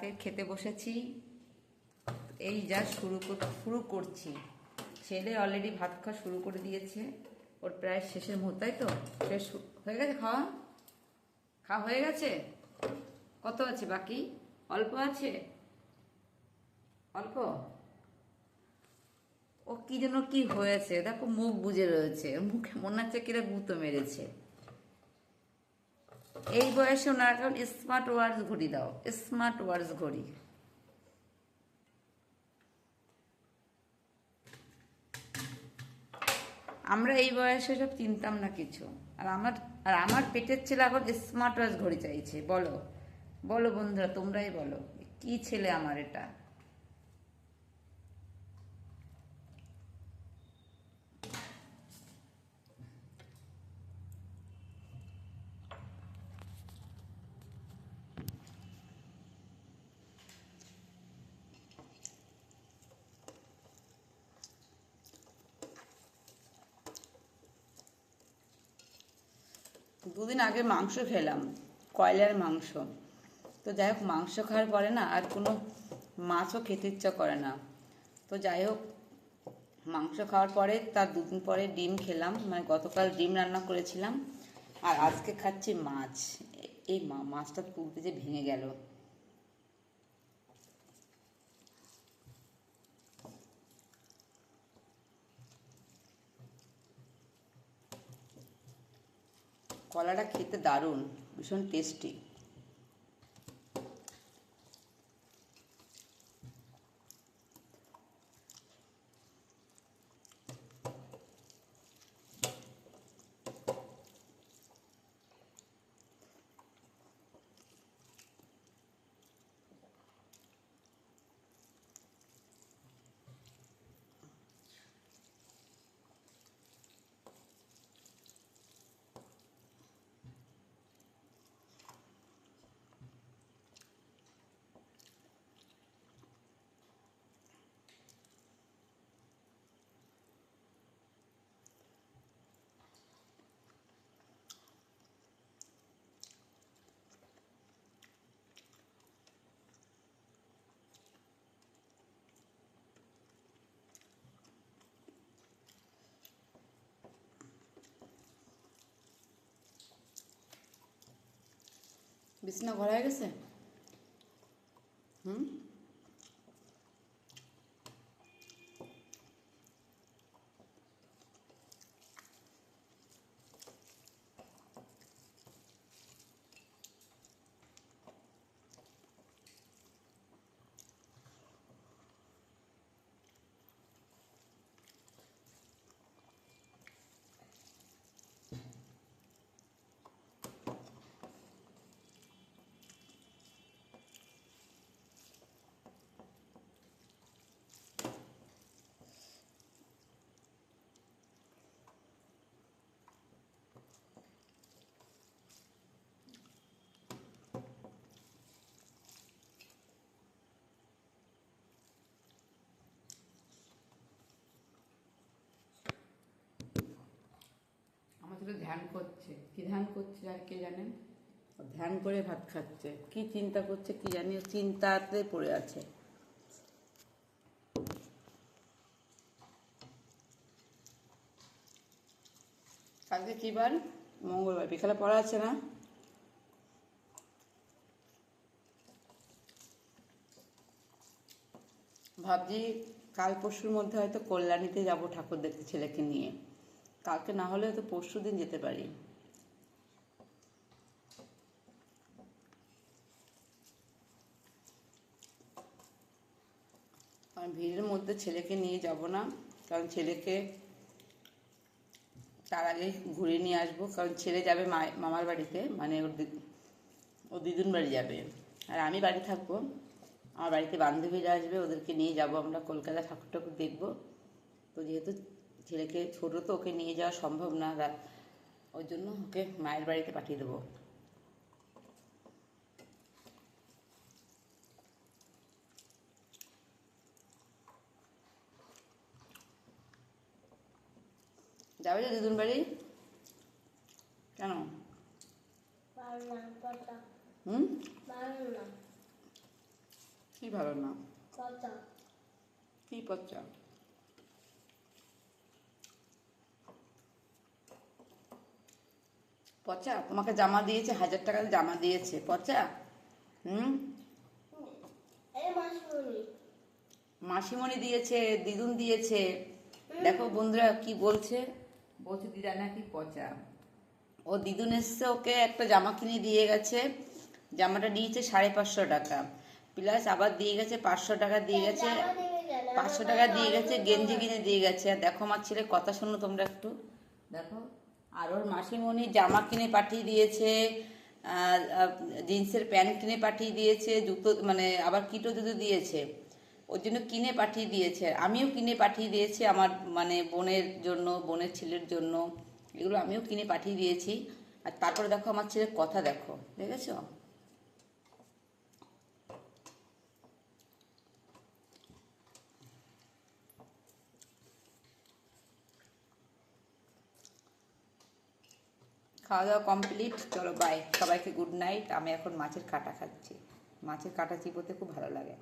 রাতে খেতে বসেছি। এই যা শুরু শুরু করছি। ছেলে অলরেডি ভাত খাওয়া শুরু করে দিয়েছে। ওর প্রায় শেষের মুহূর্ত, তাই তো? শেষ হয়ে গেছে খাওয়া? খাওয়া হয়ে গেছে? কত আছে বাকি? অল্প আছে? অল্প? ও কি যেন কি হয়েছে? দেখো মুখ বুজে রয়েছে। মুখে মনে হচ্ছে কিরা গুঁতো মেরেছে। এই বয়সে ওনার এখন স্মার্ট ওয়াচ ঘড়ি দাও স্মার্ট ওয়াচ ঘড়ি। আমরা এই বয়সে সব চিনতাম না কিছু। আর আমার আর আমার পেটের ছেলে এখন স্মার্ট ওয়াচ ঘড়ি চাইছে, বলো। বলো বন্ধুরা, তোমরাই বলো, কি ছেলে আমার এটা? দুদিন আগে মাংস খেলাম, কয়লার মাংস। তো যাই হোক মাংস খাওয়ার পরে না আর কোনো মাছও খেতে ইচ্ছা করে না। তো যাই হোক মাংস খাওয়ার পরে তার দুদিন পরে ডিম খেলাম মানে গতকাল ডিম রান্না করেছিলাম। আর আজকে খাচ্ছি মাছ। এই মাছটা তুলতে যে ভেঙে গেল। কলাটা খেতে দারুণ ভীষণ টেস্টি বিছনা ঘর হয়ে গেছে? হুম? ছেলে ধ্যান করছে। কি ধ্যান করছে আর কে জানেন ধ্যান করে ভাত খাচ্ছে। কি চিন্তা করছে কি জানি চিন্তাতে পড়ে আছে। কালকে কি বার? মঙ্গলবার। বিকালে পড়া আছে না? ভাবছি কাল পরশুর মধ্যে হয়তো কল্যাণীতে যাব ঠাকুর দেখতে ছেলেকে নিয়ে। কালকে না হলে হয়তো পরশু দিন যেতে পারি। আমি ভিড়ের মধ্যে ছেলেকে নিয়ে যাব না, কারণ ছেলেকে তার আগে ঘুরে নিয়ে আসব, কারণ ছেলে যাবে মামার বাড়িতে মানে ওর ও দিদুন বাড়ি যাবে। আর আমি বাড়ি থাকব, আমার বাড়িতে বান্ধবীরা আসবে, ওদেরকে নিয়ে যাব, আমরা কলকাতা ঠাকুর ঠাকুর দেখব। তো যেহেতু ছেলেকে ছোটো তো ওকে নিয়ে যাওয়া সম্ভব না। রা- ওই জন্য ওকে মায়ের বাড়িতে পাঠিয়ে দেবো। যাবে যে দিদুন বাড়ি? কেন? হুম? কি ভালো না? কি পচা? পচা? তোমাকে জামা দিয়েছে হাজার টাকা জামা দিয়েছে পচা? হুম? মাসিমণি। দিয়েছে দিদুন দিয়েছে। দেখো বন্ধুরা কি বলছে। বলছে দিদা নাকি পচা? ও দিদুন এসছে ওকে একটা জামা কিনে দিয়ে গেছে। জামাটা দিয়েছে সাড়ে পাঁচশো টাকা। প্লাস আবার দিয়ে গেছে পাঁচশো টাকা দিয়ে গেছে? পাঁচশো টাকা দিয়ে গেছে গেঞ্জি কিনে দিয়ে গেছে। আর দেখো আমার ছেলে কথা শোনো তোমরা একটু। দেখো আর ওর মাসিমণি জামা কিনে পাঠিয়ে দিয়েছে জিন্সের প্যান্ট কিনে পাঠিয়ে দিয়েছে জুতো মানে আবার কিটো জুতো দিয়েছে। ওর জন্য কিনে পাঠিয়ে দিয়েছে। আমিও কিনে পাঠিয়ে দিয়েছি আমার মানে বোনের জন্য, বোনের ছেলের জন্য। এগুলো আমিও কিনে পাঠিয়ে দিয়েছি। আর তারপরে দেখো আমার ছেলের কথা দেখো, দেখেছ? খাওয়া দাওয়া কমপ্লিট চলো বাই সবাইকে গুড নাইট আমি এখন মাছের কাটা খাচ্ছি। মাছের কাটা চিপোতে খুব ভালো লাগে।